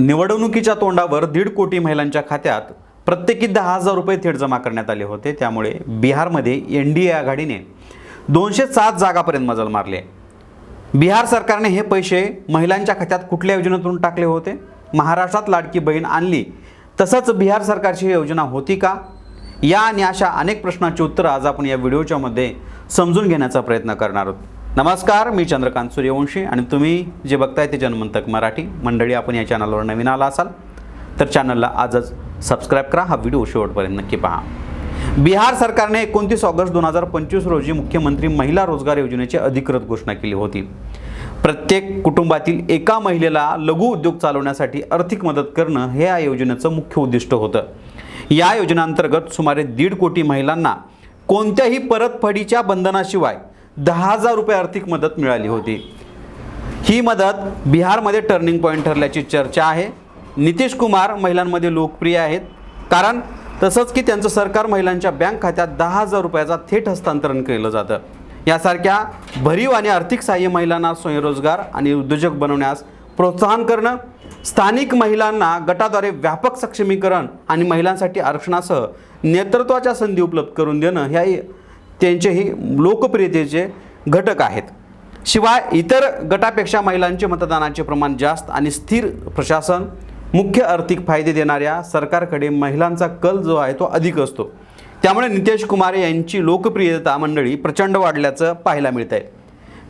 निवडणुकीच्या तोंडावर दीड कोटी महिलांच्या खात्यात प्रत्येकी दहा हजार रुपये थेट जमा करण्यात आले होते. त्यामुळे बिहारमध्ये एन डी ए आघाडीने दोनशे सात जागापर्यंत मजल मारले बिहार सरकारने हे पैसे महिलांच्या खात्यात कुठल्या योजनेतून टाकले होते? महाराष्ट्रात लाडकी बहीण आणली तसंच बिहार सरकारची योजना होती का? या आणि अशा अनेक प्रश्नांची उत्तरं आज आपण या व्हिडिओच्यामध्ये समजून घेण्याचा प्रयत्न करणार आहोत. नमस्कार मी चंद्रकांत सूर्यवंशी आणि तुम्ही जे बघताय ते जनमंतक मराठी मंडळी आपण या चॅनलवर नवीन आला असाल तर चॅनलला आजच सबस्क्राईब करा हा व्हिडिओ शेवटपर्यंत नक्की पहा. बिहार सरकारने एकोणतीस ऑगस्ट दोन हजार पंचवीस रोजी मुख्यमंत्री महिला रोजगार योजनेची अधिकृत घोषणा केली होती. प्रत्येक कुटुंबातील एका महिलेला लघु उद्योग चालवण्यासाठी आर्थिक मदत करणं हे या योजनेचं मुख्य उद्दिष्ट होतं. या योजनेअंतर्गत सुमारे दीड कोटी महिलांना कोणत्याही परतफडीच्या बंधनाशिवाय दहा हजार रुपये आर्थिक मदत मिळाली होती. ही मदत बिहारमध्ये टर्निंग पॉईंट ठरल्याची चर्चा आहे. नितीश कुमार महिलांमध्ये लोकप्रिय आहेत. कारण तसंच की त्यांचं सरकार महिलांच्या बँक खात्यात दहा हजार रुपयाचा थेट हस्तांतरण केलं जातं. यासारख्या भरीव आणि आर्थिक सहाय्य महिलांना स्वयंरोजगार आणि उद्योजक बनवण्यास प्रोत्साहन करणं स्थानिक महिलांना गटाद्वारे व्यापक सक्षमीकरण आणि महिलांसाठी आरक्षणासह नेतृत्वाच्या संधी उपलब्ध करून देणं ह्या त्यांचेही लोकप्रियतेचे घटक आहेत. शिवाय इतर गटापेक्षा महिलांचे मतदानाचे प्रमाण जास्त आणि स्थिर प्रशासन मुख्य आर्थिक फायदे देणाऱ्या सरकारकडे महिलांचा कल जो आहे तो अधिक असतो. त्यामुळे नितेश कुमार यांची लोकप्रियता मंडळी प्रचंड वाढल्याचं पाहायला मिळत आहे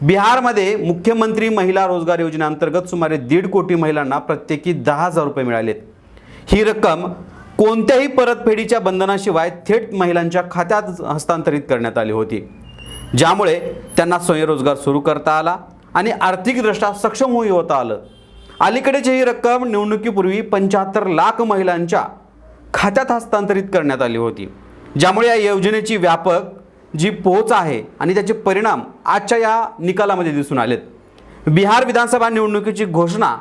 बिहारमध्ये मुख्यमंत्री महिला रोजगार योजनेअंतर्गत सुमारे दीड कोटी महिलांना प्रत्येकी दहा हजार रुपये मिळालेत. ही रक्कम कोणत्याही परतफेडीच्या बंधनाशिवाय थेट महिलांच्या खात्यात हस्तांतरित करण्यात आली होती. ज्यामुळे त्यांना स्वयंरोजगार सुरू करता आला आणि आर्थिकदृष्ट्या सक्षम होता आलं. अलीकडेच ही रक्कम निवडणुकीपूर्वी पंच्याहत्तर लाख महिलांच्या खात्यात हस्तांतरित करण्यात आली होती. ज्यामुळे या योजनेची व्यापक जी पोहोच आहे आणि त्याचे परिणाम आजच्या या निकालामध्ये दिसून आलेत. बिहार विधानसभा निवडणुकीची घोषणा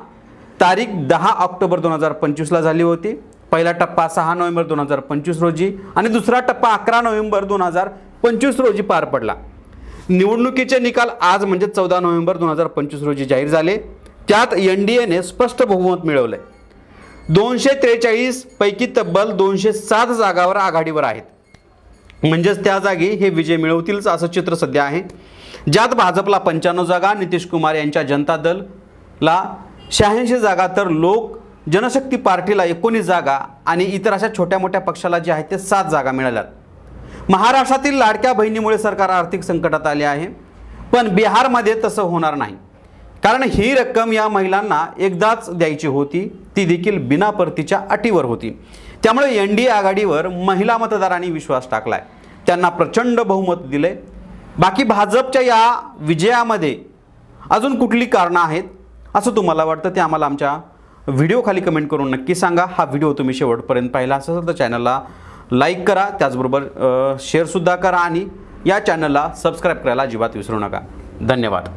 तारीख दहा ऑक्टोबर दोन हजार पंचवीसला झाली होती. पहिला टप्पा सहा नोव्हेंबर दोन हजार पंचवीस रोजी आणि दुसरा टप्पा अकरा नोव्हेंबर दोन हजार पंचवीस रोजी पार पडला. निवडणुकीचे निकाल आज म्हणजे चौदा नोव्हेंबर दोन हजार पंचवीस रोजी जाहीर झाले. त्यात एन डी एने स्पष्ट बहुमत मिळवलंय. दोनशे त्रेचाळीस पैकी तब्बल दोनशे सात जागावर आघाडीवर आहेत. म्हणजेच त्या जागी हे विजय मिळवतीलच असं चित्र सध्या आहे. ज्यात भाजपला पंच्याण्णव जागा नितीश कुमार यांच्या जनता दलला शहाऐंशी जागा तर लोक जनशक्ती पार्टीला एकोणीस जागा आणि इतर अशा छोट्या मोठ्या पक्षाला जे आहेत ते सात जागा मिळाल्यात. महाराष्ट्रातील लाडक्या बहिणीमुळे सरकार आर्थिक संकटात आले आहे. पण बिहारमध्ये तसं होणार नाही. कारण ही रक्कम या महिलांना एकदाच द्यायची होती ती देखील बिना परतीच्या अटीवर होती. त्यामुळे एन डी ए आघाडीवर महिला मतदारांनी विश्वास टाकलाय. त्यांना प्रचंड बहुमत दिले बाकी भाजपच्या या विजयामध्ये अजून कुठली कारणं आहेत असं तुम्हाला वाटतं ते आम्हाला आमच्या व्हिडिओ खाली कमेंट करून नक्की सांगा. हा व्हिडिओ तुम्ही शेवटपर्यंत पाहिला असेल तर चॅनलला लाईक करा. त्याचबरोबर शेअरसुद्धा करा आणि या चॅनलला सबस्क्राईब करायला अजिबात विसरू नका. धन्यवाद.